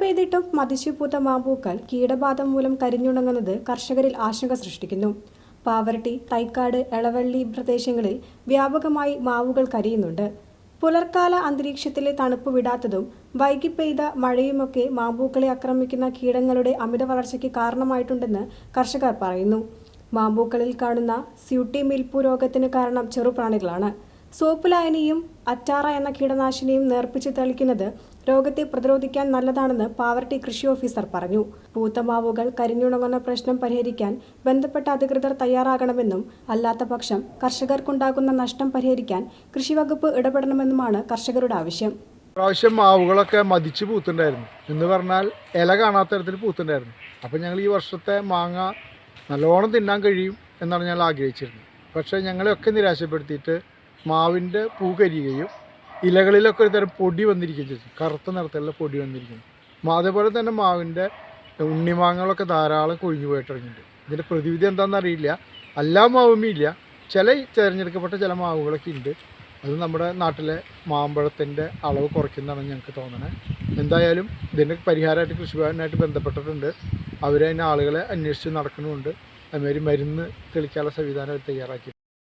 പെയ്തിട്ടും മതിച്ചുപൂത്ത മാമ്പൂക്കൾ കീടബാധ മൂലം കരിഞ്ഞുണങ്ങുന്നത് കർഷകരിൽ ആശങ്ക സൃഷ്ടിക്കുന്നു. പാവറട്ടി തൈക്കാട് എളവള്ളി പ്രദേശങ്ങളിൽ വ്യാപകമായി മാവുകൾ കരിയുന്നുണ്ട്. പുലർക്കാല അന്തരീക്ഷത്തിലെ തണുപ്പ് വിടാത്തതും വൈകി പെയ്ത മഴയുമൊക്കെ മാമ്പൂക്കളെ ആക്രമിക്കുന്ന കീടങ്ങളുടെ അമിത വളർച്ചയ്ക്ക് കാരണമായിട്ടുണ്ടെന്ന് കർഷകർ പറയുന്നു. മാമ്പൂക്കളിൽ കാണുന്ന സ്യൂട്ടി മിൽപ്പു രോഗത്തിന് കാരണം ചെറുപ്രാണികളാണ്. സോപ്പ് ലായനിയും അറ്റാറ എന്ന കീടനാശിനിയും നേർപ്പിച്ച് തളിക്കുന്നത് രോഗത്തെ പ്രതിരോധിക്കാൻ നല്ലതാണെന്ന് പാവർട്ടി കൃഷി ഓഫീസർ പറഞ്ഞു. പൂത്ത മാവുകൾ കരിഞ്ഞുണങ്ങുന്ന പ്രശ്നം പരിഹരിക്കാൻ ബന്ധപ്പെട്ട അധികൃതർ തയ്യാറാകണമെന്നും അല്ലാത്ത പക്ഷം കർഷകർക്കുണ്ടാകുന്ന നഷ്ടം പരിഹരിക്കാൻ കൃഷിവകുപ്പ് ഇടപെടണമെന്നുമാണ് കർഷകരുടെ ആവശ്യം. പ്രാവശ്യം മാവുകളൊക്കെ മതിച്ച് പൂത്തുണ്ടായിരുന്നു. എന്ന് പറഞ്ഞാൽ ഇല കാണാത്ത തരത്തിൽ പൂത്തുണ്ടായിരുന്നു. അപ്പം ഞങ്ങൾ ഈ വർഷത്തെ മാങ്ങ നല്ലോണം തിന്നാൻ കഴിയും എന്നാണ് ഞങ്ങൾ ആഗ്രഹിച്ചിരുന്നത്. പക്ഷേ ഞങ്ങളെയൊക്കെ നിരാശപ്പെടുത്തിയിട്ട് മാവിന്റെ പൂ കരിയുകയും ഇലകളിലൊക്കെ ഒരു തരം പൊടി വന്നിരിക്കുകയും ചെയ്തു. കറുത്ത നിറത്തിലുള്ള പൊടി വന്നിരിക്കുന്നു. അതേപോലെ തന്നെ മാവിന്റെ ഉണ്ണിമാങ്ങകളൊക്കെ ധാരാളം കൊഴിഞ്ഞു പോയിട്ടിറങ്ങിയിട്ടുണ്ട്. ഇതിന്റെ പ്രതിവിധി എന്താണെന്ന് അറിയില്ല. എല്ലാ മാവുമേ ഇല്ല. ചില തിരഞ്ഞെടുക്കപ്പെട്ട ചില മാവുകളൊക്കെ ഉണ്ട്. അത് നമ്മുടെ നാട്ടിലെ മാമ്പഴത്തിന്റെ അളവ് കുറയ്ക്കുന്നതാണ് ഞങ്ങൾക്ക് തോന്നുന്നത് എന്തായാലും ഇതിന്റെ പരിഹാരമായിട്ട് കൃഷിഭവനായിട്ട് ബന്ധപ്പെട്ടിട്ടുണ്ട്. അവരതിന് ആളുകളെ അന്വേഷിച്ച് നടക്കുന്നുമുണ്ട് അതുമാതിരി മരുന്ന് തെളിക്കാനുള്ള സംവിധാനം അവർ തയ്യാറാക്കി